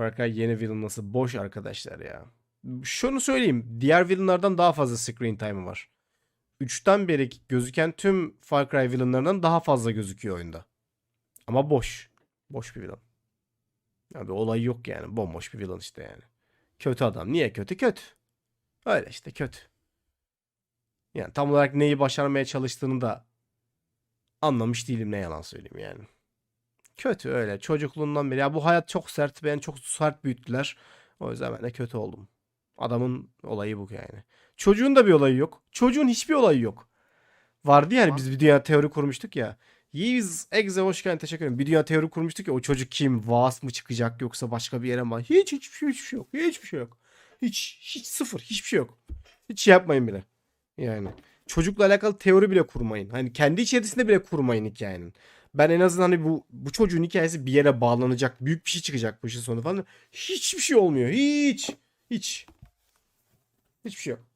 Far Cry yeni villainası boş arkadaşlar ya. Şunu söyleyeyim. Diğer villainlardan daha fazla screen time'ı var. 3'ten beri gözüken tüm Far Cry villainlarından daha fazla gözüküyor oyunda. Ama boş. Boş bir villain. Ya bir olay yok yani. Bomboş bir villain işte yani. Kötü adam. Niye kötü? Kötü. Öyle işte kötü. Yani tam olarak neyi başarmaya çalıştığını da anlamış değilim ne yalan söyleyeyim yani. Kötü öyle çocukluğundan beri. Ya bu hayat çok sert. Beni çok sert büyüttüler. O yüzden ben de kötü oldum. Adamın olayı bu yani. Çocuğun da bir olayı yok. Çocuğun hiçbir olayı yok. Vardı yani biz bir dünya teori kurmuştuk ya. Yiğiz Egze hoş geldin teşekkür ederim. Bir dünya teori kurmuştuk ya o çocuk kim? Vaas mı çıkacak yoksa başka bir yere mi? Hiç hiçbir şey hiçbir şey yok. Hiçbir şey yok. Hiç hiç sıfır hiçbir şey yok. Hiç şey yapmayın bile. Yani çocukla alakalı teori bile kurmayın. Hani kendi içerisinde bile kurmayın hikayenin. Ben en azından hani bu bu çocuğun hikayesi bir yere bağlanacak, büyük bir şey çıkacak bu işin sonu falan. Hiçbir şey olmuyor. Hiç. Hiç. Hiçbir şey yok.